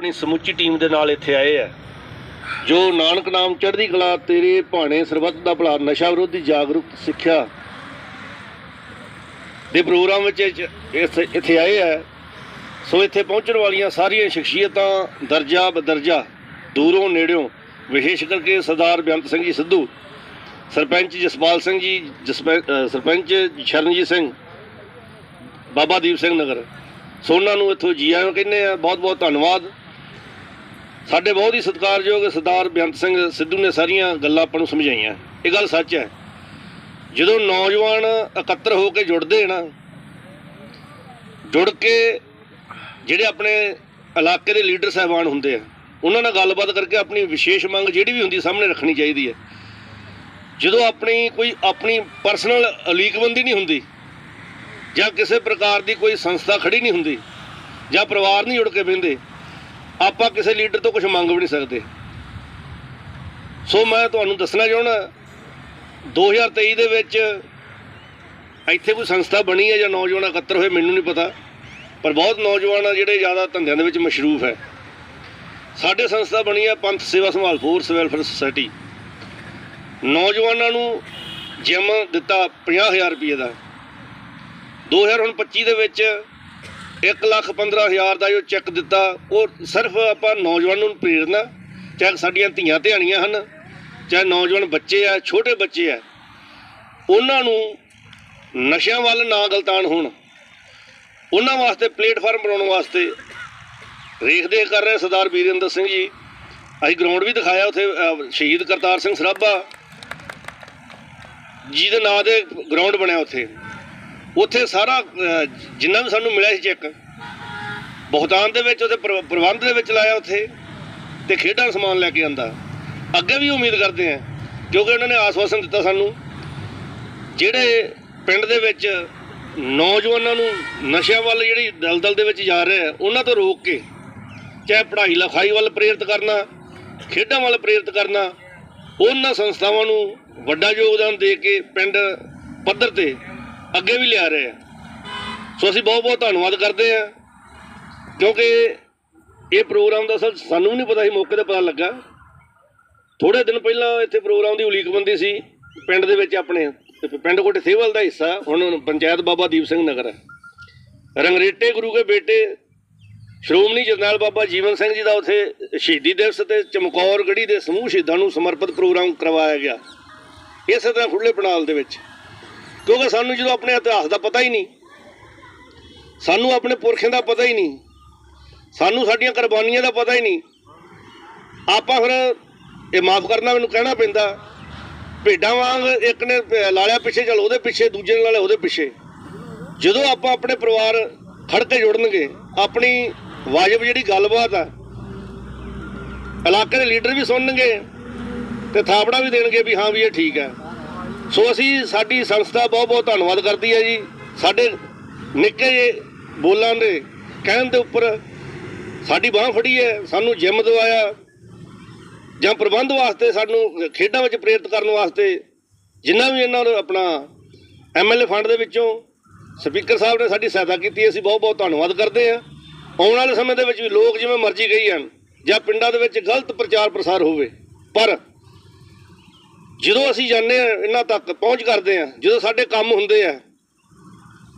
ਆਪਣੀ ਸਮੁੱਚੀ ਟੀਮ ਦੇ ਨਾਲ ਇੱਥੇ ਆਏ ਆ। ਜੋ ਨਾਨਕ ਨਾਮ ਚੜ੍ਹਦੀ ਕਲਾ ਤੇਰੇ ਭਾਣੇ ਸਰਬੱਤ ਦਾ ਭਲਾ, ਨਸ਼ਾ ਵਿਰੋਧੀ ਜਾਗਰੂਕ ਸਿੱਖਿਆ ਦੇ ਪ੍ਰੋਗਰਾਮ ਵਿੱਚ ਇਸ- ਇੱਥੇ ਆਏ ਆ। ਸੋ ਇੱਥੇ ਪਹੁੰਚਣ ਵਾਲੀਆਂ ਸਾਰੀਆਂ ਸ਼ਖਸੀਅਤਾਂ, ਦਰਜਾ ਬਦਰਜਾ, ਦੂਰੋਂ ਨੇੜਿਓਂ, ਵਿਸ਼ੇਸ਼ ਕਰਕੇ ਸਰਦਾਰ ਬੇਅੰਤ ਸਿੰਘ ਜੀ ਸਿੱਧੂ, ਸਰਪੰਚ ਜਸਪਾਲ ਸਿੰਘ ਜੀ, ਜਸਪੈ- ਸਰਪੰਚ ਸ਼ਰਨਜੀਤ ਸਿੰਘ, ਬਾਬਾ ਦੀਪ ਸਿੰਘ ਨਗਰ। ਸੋ ਉਹਨਾਂ ਨੂੰ ਇੱਥੋਂ ਜੀ ਆਇਆਂ ਕਹਿੰਦੇ ਆ ਬਹੁਤ ਬਹੁਤ ਧੰਨਵਾਦ। ਸਾਡੇ ਬਹੁਤ ਹੀ ਸਤਿਕਾਰਯੋਗ ਸਰਦਾਰ ਬੇਅੰਤ ਸਿੰਘ ਸਿੱਧੂ ਨੇ ਸਾਰੀਆਂ ਗੱਲਾਂ ਆਪਾਂ ਨੂੰ ਸਮਝਾਈਆਂ। ਇਹ ਗੱਲ ਸੱਚ ਹੈ। ਜਦੋਂ ਨੌਜਵਾਨ ਇਕੱਤਰ ਹੋ ਕੇ ਜੁੜਦੇ ਨਾ ਜੁੜ ਕੇ ਜਿਹੜੇ ਆਪਣੇ ਇਲਾਕੇ ਦੇ ਲੀਡਰ ਸਾਹਿਬਾਨ ਹੁੰਦੇ ਆ, ਉਹਨਾਂ ਨਾਲ ਗੱਲਬਾਤ ਕਰਕੇ ਆਪਣੀ ਵਿਸ਼ੇਸ਼ ਮੰਗ ਜਿਹੜੀ ਵੀ ਹੁੰਦੀ ਸਾਹਮਣੇ ਰੱਖਣੀ ਚਾਹੀਦੀ ਹੈ। ਜਦੋਂ ਆਪਣੀ ਕੋਈ ਆਪਣੀ ਪਰਸਨਲ ਅਲੀਕਬੰਦੀ ਨਹੀਂ ਹੁੰਦੀ ਜਾਂ ਕਿਸੇ ਪ੍ਰਕਾਰ ਦੀ ਕੋਈ ਸੰਸਥਾ ਖੜੀ ਨਹੀਂ ਹੁੰਦੀ ਜਾਂ ਪਰਿਵਾਰ ਨਹੀਂ ਜੁੜ ਕੇ ਬਹਿੰਦੇ ਆਪਾਂ ਕਿਸੇ ਲੀਡਰ ਤੋਂ ਕੁਝ ਮੰਗ ਵੀ ਨਹੀਂ ਸਕਦੇ। ਸੋ ਮੈਂ ਤੁਹਾਨੂੰ ਦੱਸਣਾ ਚਾਹੁੰਦਾ 2023 ਦੇ ਵਿੱਚ ਇੱਥੇ ਕੋਈ ਸੰਸਥਾ ਬਣੀ ਹੈ ਜਾਂ ਨੌਜਵਾਨ ਇਕੱਤਰ ਹੋਏ, ਮੈਨੂੰ ਨਹੀਂ ਪਤਾ, ਪਰ ਬਹੁਤ ਨੌਜਵਾਨ ਆ ਜਿਹੜੇ ਜ਼ਿਆਦਾ ਧੰਦਿਆਂ ਦੇ ਵਿੱਚ ਮਸ਼ਰੂਫ ਹੈ। ਸਾਡੇ ਸੰਸਥਾ ਬਣੀ ਹੈ ਪੰਥ ਸੇਵਾ ਸੰਭਾਲ ਫੋਰਸ ਵੈਲਫੇਅਰ ਸੁਸਾਇਟੀ। ਨੌਜਵਾਨਾਂ ਨੂੰ ਜਿਮ ਦਿੱਤਾ 50000 ਰੁਪਏ ਦਾ। 2025 ਦੇ ਵਿੱਚ 1 ਲੱਖ 15000 ਦਾ ਜੋ ਚੈੱਕ ਦਿੱਤਾ, ਉਹ ਸਿਰਫ ਆਪਾਂ ਨੌਜਵਾਨ ਨੂੰ ਪ੍ਰੇਰਨਾ ਚਾਹੇ ਸਾਡੀਆਂ ਧੀਆਂ ਧਿਆਣੀਆਂ ਹਨ, ਚਾਹੇ ਨੌਜਵਾਨ ਬੱਚੇ ਆ, ਛੋਟੇ ਬੱਚੇ ਆ, ਉਹਨਾਂ ਨੂੰ ਨਸ਼ਿਆਂ ਵੱਲ ਨਾ ਗਲਤਾਨ ਹੋਣ। ਉਹਨਾਂ ਵਾਸਤੇ, ਪਲੇਟਫਾਰਮ ਬਣਾਉਣ ਵਾਸਤੇ ਰੇਖ ਦੇਖ ਕਰ ਰਹੇ ਸਰਦਾਰ ਵੀਰਿੰਦਰ ਸਿੰਘ ਜੀ। ਅਸੀਂ ਗਰਾਊਂਡ ਵੀ ਦਿਖਾਇਆ ਉੱਥੇ ਸ਼ਹੀਦ ਕਰਤਾਰ ਸਿੰਘ ਸਰਾਭਾ। ਜਿਹਦੇ ਨਾਂ ਦੇ ਗਰਾਊਂਡ ਬਣਿਆ ਉੱਥੇ। ਉੱਥੇ ਸਾਰਾ ਜਿੰਨਾ ਵੀ ਸਾਨੂੰ ਮਿਲਿਆ ਸੀ ਚੈੱਕ, ਬਹੁਤਾਨ ਦੇ ਵਿੱਚ ਉਹਦੇ ਪ੍ਰ- ਪ੍ਰਬੰਧ ਦੇ ਵਿੱਚ ਲਾਇਆ ਉੱਥੇ ਤੇ ਖੇਡਾਂ ਦਾ ਸਮਾਨ ਲੈ ਕੇ ਆਂਦਾ। ਅੱਗੇ ਵੀ ਉਮੀਦ ਕਰਦੇ ਆ ਕਿਉਂਕਿ ਉਹਨਾਂ ਨੇ ਆਸਵਾਸਨ ਦਿੱਤਾ ਸਾਨੂੰ, ਜਿਹੜੇ ਪਿੰਡ ਦੇ ਵਿੱਚ ਨੌਜਵਾਨਾਂ ਨੂੰ ਨਸ਼ਿਆਂ ਵੱਲ ਜਿਹੜੀ ਦਲਦਲ ਦੇ ਵਿੱਚ ਜਾ ਰਹੇ ਆ, ਉਹਨਾਂ ਤੋਂ ਰੋਕ ਕੇ ਚਾਹੇ ਪੜ੍ਹਾਈ ਲਿਖਾਈ ਵੱਲ ਪ੍ਰੇਰਿਤ ਕਰਨਾ, ਖੇਡਾਂ ਵੱਲ ਪ੍ਰੇਰਿਤ ਕਰਨਾ, ਉਹਨਾਂ ਸੰਸਥਾਵਾਂ ਨੂੰ ਵੱਡਾ ਯੋਗਦਾਨ ਦੇ ਕੇ ਪਿੰਡ ਪੱਧਰ ਤੇ ਅੱਗੇ ਵੀ ਲਿਆ ਰਹੇ ਆ। ਸੋ ਅਸੀਂ ਬਹੁਤ ਬਹੁਤ ਧੰਨਵਾਦ ਕਰਦੇ ਆ, ਕਿਉਂਕਿ ਇਹ ਪ੍ਰੋਗਰਾਮ ਦਾ ਅਸਲ ਸਾਨੂੰ ਵੀ ਨਹੀਂ ਪਤਾ ਸੀ, ਮੌਕੇ ਤੇ ਪਤਾ ਲੱਗਾ। ਥੋੜੇ ਦਿਨ ਪਹਿਲਾਂ ਇੱਥੇ ਪ੍ਰੋਗਰਾਮ ਦੀ ਉਲੀਕਬੰਦੀ ਸੀ, ਪਿੰਡ ਦੇ ਵਿੱਚ ਆਪਣੇ, ਪਿੰਡ ਕੋਟੇ ਸੇਵਲ ਦਾ ਹਿੱਸਾ, ਹੁਣ ਪੰਚਾਇਤ ਬਾਬਾ ਦੀਪ ਸਿੰਘ ਨਗਰ ਹੈ। ਰੰਗਰੇਟੇ ਗੁਰੂ ਕੇ ਬੇਟੇ ਸ਼੍ਰੋਮਣੀ ਜਰਨੈਲ ਬਾਬਾ ਜੀਵਨ ਸਿੰਘ ਜੀ ਦਾ ਉਥੇ ਸ਼ਹੀਦੀ ਦਿਵਸ ਤੇ ਚਮਕੌਰ ਗੜੀ ਦੇ ਸਮੂਹ ਸ਼ਹੀਦਾਂ ਨੂੰ ਸਮਰਪਿਤ ਪ੍ਰੋਗਰਾਮ ਕਰਵਾਇਆ ਗਿਆ। ਇਸੇ ਤਰ੍ਹਾਂ ਖੁੱਲੇ ਪਨਾਲ ਦੇ ਵਿੱਚ। ਕਿਉਂਕਿ ਸਾਨੂੰ ਜਦੋਂ ਆਪਣੇ ਇਤਿਹਾਸ ਦਾ ਪਤਾ ਹੀ ਨਹੀਂ, ਸਾਨੂੰ ਆਪਣੇ ਪੁਰਖਿਆਂ ਦਾ ਪਤਾ ਹੀ ਨਹੀਂ, ਸਾਨੂੰ ਸਾਡੀਆਂ ਕੁਰਬਾਨੀਆਂ ਦਾ ਪਤਾ ਹੀ ਨਹੀਂ, ਆਪਾਂ ਫਿਰ ਇਹ ਮਾਫ ਕਰਨਾ ਮੈਨੂੰ ਕਹਿਣਾ ਪੈਂਦਾ, ਭੇਡਾਂ ਵਾਂਗ ਇੱਕ ਨੇ ਪ- ਲਾਲਿਆ ਪਿੱਛੇ ਚੱਲ ਉਹਦੇ ਪਿੱਛੇ, ਦੂਜੇ ਨੇ ਲਾਲਿਆ ਉਹਦੇ ਪਿੱਛੇ। ਜਦੋਂ ਆਪਾਂ ਆਪਣੇ ਪਰਿਵਾਰ ਖੜ ਕੇ ਜੁੜਨਗੇ, ਆਪਣੀ ਵਾਜਬ ਜਿਹੜੀ ਗੱਲਬਾਤ ਆ, ਇਲਾਕੇ ਦੇ ਲੀਡਰ ਵੀ ਸੁਣਨਗੇ ਤੇ ਥਾਪੜਾ ਵੀ ਦੇਣਗੇ ਵੀ ਹਾਂ ਵੀ ਇਹ ਠੀਕ ਹੈ ਸੋ ਅਸੀਂ ਸਾਡੀ ਸੰਸਥਾ ਬਹੁਤ ਬਹੁਤ ਧੰਨਵਾਦ ਕਰਦੀ ਹੈ ਜੀ। ਸਾਡੇ ਨਿੱਕੇ ਜਿਹੇ ਬੋਲਾਂ ਦੇ ਕਹਿਣ ਦੇ ਉੱਪਰ ਸਾਡੀ ਬਾਹ ਫੜੀ ਹੈ, ਸਾਨੂੰ ਜਿੰਮ ਦਵਾਇਆ, ਜਾਂ ਪ੍ਰਬੰਧ ਵਾਸਤੇ ਸਾਨੂੰ ਖੇਡਾਂ ਵਿੱਚ ਪ੍ਰੇਰਿਤ ਕਰਨ ਵਾਸਤੇ ਜਿੰਨਾ ਵੀ ਇਹਨਾਂ ਨੂੰ ਆਪਣਾ ਐਮਐਲਏ ਫੰਡ ਦੇ ਵਿੱਚੋਂ ਸਪੀਕਰ ਸਾਹਿਬ ਨੇ ਸਾਡੀ ਸਹਾਇਤਾ ਕੀਤੀ, ਅਸੀਂ ਬਹੁਤ ਬਹੁਤ ਧੰਨਵਾਦ ਕਰਦੇ ਹਾਂ। ਆਉਣ ਵਾਲੇ ਸਮੇਂ ਦੇ ਵਿੱਚ ਵੀ ਲੋਕ ਜਿਵੇਂ ਮਰਜ਼ੀ ਕਹੀ ਹਨ ਜਾਂ ਪਿੰਡਾਂ ਦੇ ਵਿੱਚ ਗਲਤ ਪ੍ਰਚਾਰ ਪ੍ਰਸਾਰ ਹੋਵੇ, ਪਰ ਜਦੋਂ ਅਸੀਂ ਜਾਂਦੇ ਆ ਇਹਨਾਂ ਤੱਕ ਪਹੁੰਚ ਕਰਦੇ ਆ ਜਦੋਂ ਸਾਡੇ ਕੰਮ ਹੁੰਦੇ ਆ,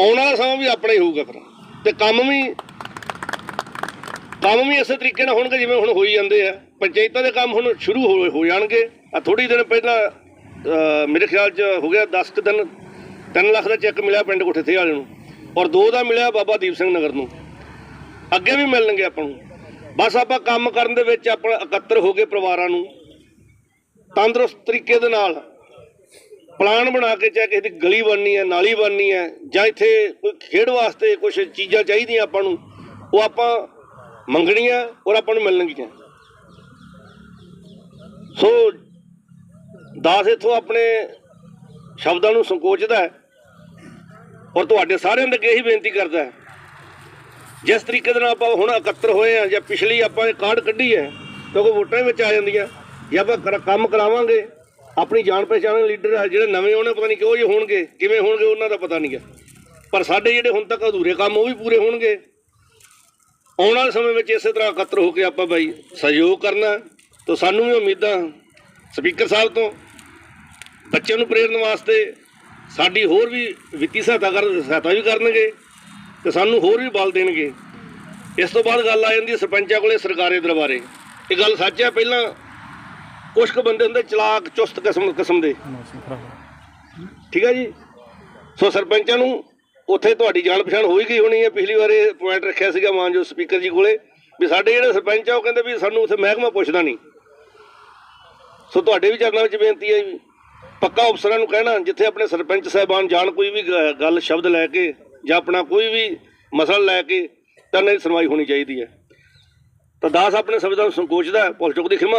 ਆਉਣ ਵਾਲਾ ਸਮਾਂ ਵੀ ਆਪਣਾ ਹੀ ਹੋਊਗਾ ਫਿਰ। ਤੇ ਕੰਮ ਵੀ ਕੰਮ ਵੀ ਇਸੇ ਤਰੀਕੇ ਨਾਲ ਹੋਣਗੇ ਜਿਵੇਂ ਹੁਣ ਹੋਈ ਜਾਂਦੇ ਆ। ਪੰਚਾਇਤਾਂ ਦੇ ਕੰਮ ਹੁਣ ਸ਼ੁਰੂ ਹੋ ਹੋ ਜਾਣਗੇ। ਆ ਥੋੜੀ ਦਿਨ ਪਹਿਲਾਂ ਮੇਰੇ ਖਿਆਲ 'ਚ ਹੋ ਗਿਆ 10 ਕੁ ਦਿਨ 3 ਲੱਖ ਦਾ ਚੈੱਕ ਮਿਲਿਆ ਪਿੰਡ ਕੋਠੇ ਥੇ ਵਾਲੇ ਨੂੰ। ਔਰ 2 ਦਾ ਮਿਲਿਆ ਬਾਬਾ ਦੀਪ ਸਿੰਘ ਨਗਰ ਨੂੰ। ਅੱਗੇ ਵੀ ਮਿਲਣਗੇ ਆਪਾਂ ਨੂੰ। ਬਸ ਆਪਾਂ ਕੰਮ ਕਰਨ ਦੇ ਵਿੱਚ ਆਪਾਂ ਇਕੱਤਰ ਹੋ ਕੇ ਪਰਿਵਾਰਾਂ ਨੂੰ। ਤੰਦਰੁਸਤ ਤਰੀਕੇ ਦੇ ਨਾਲ ਪਲਾਨ ਬਣਾ ਕੇ ਚਾਹੇ ਕਿਸੇ ਦੀ ਗਲੀ ਬਣਨੀ ਹੈ, ਨਾਲੀ ਬਣਨੀ ਹੈ ਜਾਂ ਇੱਥੇ ਕੋਈ ਖੇਡ ਵਾਸਤੇ ਕੁਝ ਚੀਜ਼ਾਂ ਚਾਹੀਦੀਆਂ ਆਪਾਂ ਨੂੰ, ਉਹ ਆਪਾਂ ਮੰਗਣੀਆਂ ਔਰ ਆਪਾਂ ਨੂੰ ਮਿਲਣਗੀਆਂ। ਸੋ ਦਾਸ ਇਥੋਂ ਆਪਣੇ ਸ਼ਬਦਾਂ ਨੂੰ ਸੰਕੋਚਦਾ ਹੈ ਔਰ ਤੁਹਾਡੇ ਸਾਰਿਆਂ ਦੇ ਅੱਗੇ ਇਹੀ ਬੇਨਤੀ ਕਰਦਾ ਹੈ, ਜਿਸ ਤਰੀਕੇ ਦੇ ਨਾਲ ਆਪਾਂ ਹੁਣ ਇਕੱਤਰ ਹੋਏ ਆ ਜਾਂ ਪਿਛਲੀ ਆਪਾਂ ਇਹ ਕਾਰਡ ਕੱਢੀ ਹੈ ਕਿਉਂਕਿ ਵੋਟਾਂ ਵਿੱਚ ਆ ਜਾਂਦੀਆਂ। ਜੇ ਆਪਾਂ ਕਰ- ਕੰਮ ਕਰਾਵਾਂਗੇ, ਆਪਣੀ ਜਾਣ ਪਛਾਣ ਲੀਡਰ ਆ, ਜਿਹੜੇ ਨਵੇਂ ਹੋਣੇ ਪਤਾ ਨਹੀਂ ਕਿਹੋ ਜਿਹੇ ਹੋਣਗੇ, ਕਿਵੇਂ ਹੋਣਗੇ, ਉਹਨਾਂ ਦਾ ਪਤਾ ਨਹੀਂ ਹੈ ਪਰ ਸਾਡੇ ਜਿਹੜੇ ਹੁਣ ਤੱਕ ਅਧੂਰੇ ਕੰਮ, ਉਹ ਵੀ ਪੂਰੇ ਹੋਣਗੇ। ਆਉਣ ਵਾਲੇ ਸਮੇਂ ਵਿੱਚ ਇਸੇ ਤਰ੍ਹਾਂ ਇਕੱਤਰ ਹੋ ਕੇ ਆਪਾਂ ਬਾਈ ਸਹਿਯੋਗ ਕਰਨਾ, ਤਾਂ ਸਾਨੂੰ ਵੀ ਉਮੀਦਾਂ ਸਪੀਕਰ ਸਾਹਿਬ ਤੋਂ, ਬੱਚਿਆਂ ਨੂੰ ਪ੍ਰੇਰਨ ਵਾਸਤੇ ਸਾਡੀ ਹੋਰ ਵੀ ਵਿੱਤੀ ਸਹਾਇਤਾ ਕਰ, ਸਹਾਇਤਾ ਵੀ ਕਰਨਗੇ, ਤੇ ਸਾਨੂੰ ਹੋਰ ਵੀ ਬਲ ਦੇਣਗੇ। ਇਸ ਤੋਂ ਬਾਅਦ ਗੱਲ ਆ ਜਾਂਦੀ ਹੈ ਸਰਪੰਚਾਂ ਕੋਲੇ ਸਰਕਾਰੀ ਦਰਬਾਰੇ। ਇਹ ਗੱਲ ਸੱਚ ਹੈ ਪਹਿਲਾਂ ਕੁਝ ਕੁ ਬੰਦੇ ਹੁੰਦੇ ਚਲਾਕ ਚੁਸਤ ਕਿਸਮ ਕਿਸਮ ਦੇ। ਠੀਕ ਹੈ ਜੀ? ਸੋ ਸਰਪੰਚਾਂ ਨੂੰ ਉੱਥੇ ਤੁਹਾਡੀ ਜਾਣ ਪਛਾਣ ਹੋਈ ਗਈ ਹੋਣੀ ਹੈ। ਪਿਛਲੀ ਵਾਰ ਇਹ ਪੁਆਇੰਟ ਰੱਖਿਆ ਸੀਗਾ ਮਾਨਜੋ ਸਪੀਕਰ ਜੀ ਕੋਲੇ ਵੀ ਸਾਡੇ ਜਿਹੜੇ ਸਰਪੰਚ ਆ ਉਹ ਕਹਿੰਦੇ ਵੀ ਸਾਨੂੰ ਉੱਥੇ ਮਹਿਕਮਾ ਪੁੱਛਦਾ ਨਹੀਂ। ਸੋ ਤੁਹਾਡੇ ਵੀ ਚਰਨਾਂ ਵਿੱਚ ਬੇਨਤੀ ਹੈ ਵੀ ਪੱਕਾ ਅਫਸਰਾਂ ਨੂੰ ਕਹਿਣਾ ਜਿੱਥੇ ਆਪਣੇ ਸਰਪੰਚ ਸਾਹਿਬਾਨ ਜਾਣ ਕੋਈ ਵੀ ਗੱਲ ਸ਼ਬਦ ਲੈ ਕੇ ਜਾਂ ਆਪਣਾ ਕੋਈ ਵੀ ਮਸਲਾ ਲੈ ਕੇ ਤਾਂ ਇਹਨਾਂ ਦੀ ਸੁਣਵਾਈ ਹੋਣੀ ਚਾਹੀਦੀ ਹੈ। ਤਾਂ ਦਾਸ ਆਪਣੇ ਸ਼ਬਦਾਂ ਨੂੰ ਸੰਕੋਚਦਾ ਹੈ, ਚੁੱਕ ਦੀ ਖਿਮਾ।